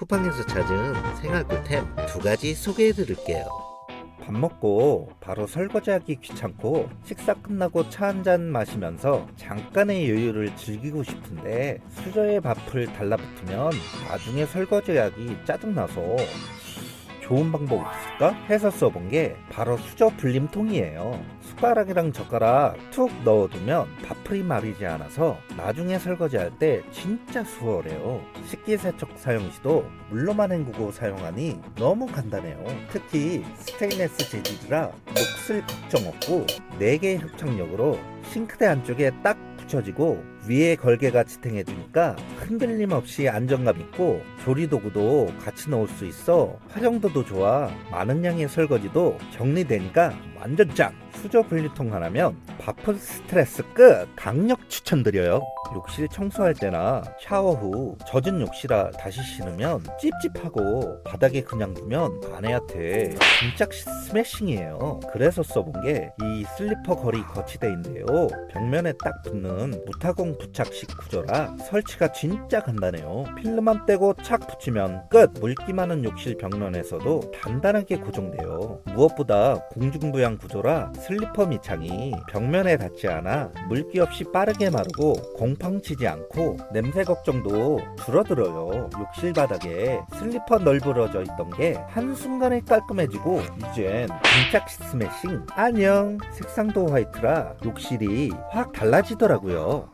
쿠팡에서 찾은 생활 꿀템 두 가지 소개해 드릴게요. 밥 먹고 바로 설거지하기 귀찮고 식사 끝나고 차 한 잔 마시면서 잠깐의 여유를 즐기고 싶은데 수저에 밥을 달라붙으면 나중에 설거지하기 짜증나서 좋은 방법 없을까 해서 써본 게 바로 수저 분림통이에요. 숟가락이랑 젓가락 툭 넣어두면 밥풀이 마르지 않아서 나중에 설거지할 때 진짜 수월해요. 식기세척 사용 시도 물로만 헹구고 사용하니 너무 간단해요. 특히 스테인레스 재질이라 녹슬 걱정 없고 4개의 흡착력으로 싱크대 안쪽에 딱 붙여지고 위에 걸개가 지탱해주니까 흔들림 없이 안정감 있고 조리 도구도 같이 넣을 수 있어 활용도도 좋아. 많은 양의 설거지도 정리되니까 완전 짱 수저 분리통 하나면 바쁜 스트레스 끝 강력 추천드려요. 욕실 청소할 때나 샤워 후 젖은 욕실아 다시 신으면 찝찝하고 바닥에 그냥 두면 아내한테 진짜 스매싱이에요. 그래서 써본 게 이 슬리퍼 거리 거치대인데요. 벽면에 딱 붙는 무타공 부착식 구조라 설치가 진짜 간단해요. 필름만 떼고 착 붙이면 끝! 물기 많은 욕실 벽면에서도 단단하게 고정돼요. 무엇보다 공중부양 구조라 슬리퍼 밑창이 벽면에 닿지 않아 물기 없이 빠르게 마르고 공팡치지 않고 냄새 걱정도 줄어들어요. 욕실 바닥에 슬리퍼 널브러져 있던 게 한순간에 깔끔해지고 이젠 등짝 스매싱. 안녕. 색상도 화이트라 욕실이 확 달라지더라고요